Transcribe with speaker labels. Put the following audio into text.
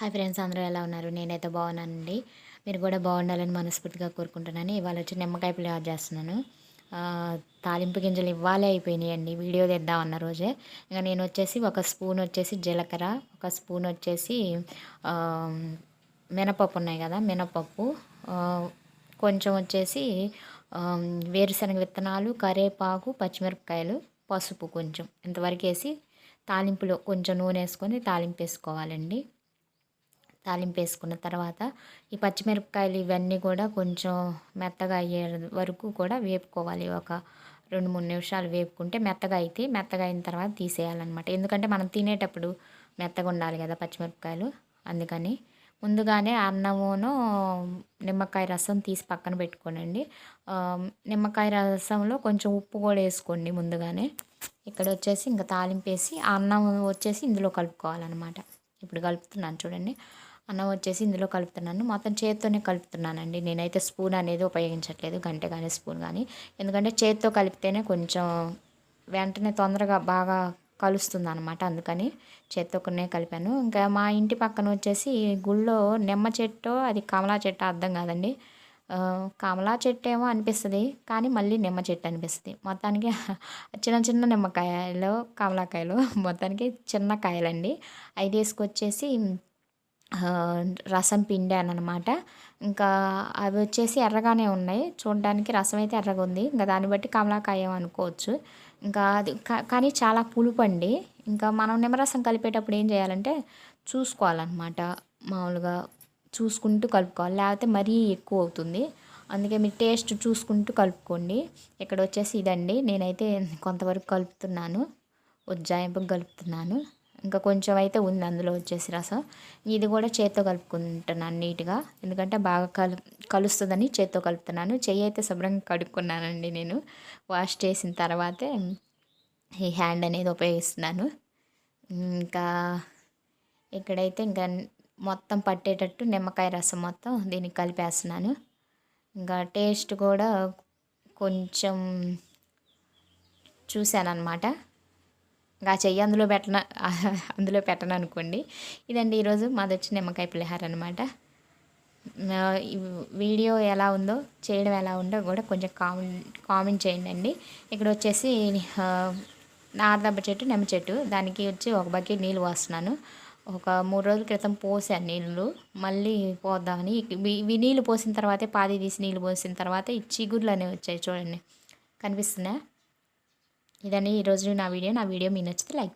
Speaker 1: Hi friends అందరూ ఎలా ఉన్నారు? నేనైతే బాగున్నానండి. మీరు కూడా బాగుండాలని మనస్ఫూర్తిగా కోరుకుంటున్నాను. ఇవాళ వచ్చి నిమ్మకాయ పులిహోర చేస్తున్నాను. తాలింపు గింజలు ఇవ్వాలే అయిపోయినాయండి. వీడియో తెద్దామన్న రోజే. ఇంకా నేను వచ్చేసి ఒక స్పూన్ వచ్చేసి జీలకర్ర ఒక స్పూన్ వచ్చేసి మినపప్పు ఉన్నాయి కదా మినపప్పు కొంచెం వచ్చేసి వేరుశనగ విత్తనాలు కరేపాకు పచ్చిమిరపకాయలు పసుపు కొంచెం. ఇంతవరకు వేసి తాలింపులో కొంచెం నూనె వేసుకొని తాలింపు వేసుకోవాలండి. తాలింపు వేసుకున్న తర్వాత ఈ పచ్చిమిరపకాయలు ఇవన్నీ కూడా కొంచెం మెత్తగా అయ్యే వరకు కూడా వేపుకోవాలి. ఒక రెండు మూడు నిమిషాలు వేపుకుంటే మెత్తగా అయితే మెత్తగా అయిన తర్వాత తీసేయాలన్నమాట. ఎందుకంటే మనం తినేటప్పుడు మెత్తగా ఉండాలి కదా పచ్చిమిరపకాయలు. అందుకని ముందుగానే అన్నమును నిమ్మకాయ రసం తీసి పక్కన పెట్టుకోనండి. నిమ్మకాయ రసంలో కొంచెం ఉప్పు కూడా వేసుకోండి ముందుగానే. ఇక్కడ వచ్చేసి ఇంకా తాలింపు వేసి అన్నం వచ్చేసి ఇందులో కలుపుకోవాలన్నమాట. ఇప్పుడు కలుపుతున్నాను చూడండి. అన్నం వచ్చేసి ఇందులో కలుపుతున్నాను. మొత్తం చేత్తోనే కలుపుతున్నానండి. నేనైతే స్పూన్ అనేది ఉపయోగించట్లేదు గంటె కానీ స్పూన్ కానీ ఎందుకంటే చేత్తో కలిపితేనే కొంచెం వెంటనే తొందరగా బాగా కలుస్తుంది అనమాట అందుకని చేత్తోనే కలిపాను. ఇంకా మా ఇంటి పక్కన వచ్చేసి గుళ్ళో నిమ్మ చెట్టు అది కమలా చెట్టు అర్థం కాదండి. కమలా చెట్టు ఏమో అనిపిస్తుంది కానీ మళ్ళీ నిమ్మ చెట్టు అనిపిస్తుంది. మొత్తానికి చిన్న చిన్న నిమ్మకాయలు కమలాకాయలు మొత్తానికి చిన్న కాయలండి. అవి తీసుకొచ్చేసి రసం పిండాను అనమాట ఇంకా అవి వచ్చేసి ఎర్రగానే ఉన్నాయి. చూడడానికి రసం అయితే ఎర్రగా ఉంది ఇంకా దాన్ని బట్టి కమలాకాయ అనుకోవచ్చు. ఇంకా అది కా- కానీ చాలా పులుపు అండి ఇంకా మనం నిమ్మరసం కలిపేటప్పుడు ఏం చేయాలంటే చూసుకోవాలన్నమాట. మామూలుగా చూసుకుంటూ కలుపుకోవాలి. లేకపోతే మరీ ఎక్కువ అవుతుంది. అందుకే మీరు టేస్ట్ చూసుకుంటూ కలుపుకోండి. ఇక్కడ వచ్చేసి ఇదండి. నేనైతే కొంతవరకు కలుపుతున్నాను. ఉజ్జాయింపు కలుపుతున్నాను. ఇంకా కొంచెం అయితే ఉంది అందులో వచ్చేసి రసం. ఇది కూడా చేత్తో కలుపుకుంటున్నాను నీట్గా. ఎందుకంటే బాగా కలు కలుస్తుందని చేత్తో కలుపుతున్నాను. చెయ్యి అయితే శుభ్రంగా కడుక్కున్నానండి నేను. వాష్ చేసిన తర్వాతే ఈ హ్యాండ్ అనేది ఉపయోగిస్తున్నాను. ఇంకా ఇక్కడైతే ఇంకా మొత్తం పట్టేటట్టు నిమ్మకాయ రసం మొత్తం దీనికి కలిపేస్తున్నాను. ఇంకా టేస్ట్ కూడా కొంచెం చూశాను అనమాట ఇంకా చెయ్యి అందులో పెట్టన అందులో పెట్టను అనుకోండి. ఇదండి ఈరోజు మాది వచ్చి నిమ్మకాయ పులిహార అనమాట వీడియో ఎలా ఉందో చేయడం ఎలా ఉందో కూడా కొంచెం కామెంట్ కామెంట్ చేయండి అండి. ఇక్కడ వచ్చేసి నారదబ్బ చెట్టు నిమ్మ చెట్టు. దానికి వచ్చి ఒక బకెట్ నీళ్ళు పోస్తున్నాను. ఒక మూడు రోజుల క్రితం పోసాను నీళ్ళు. మళ్ళీ పోద్దామని ఇవి ఇవి నీళ్ళు పోసిన తర్వాతే పాది తీసి నీళ్ళు పోసిన తర్వాత ఈ చిగుర్లు అనేవి వచ్చాయి చూడండి. కనిపిస్తున్నాయా? ఇదండి ఈరోజు నా వీడియో. నా వీడియో మీ నచ్చితే లైక్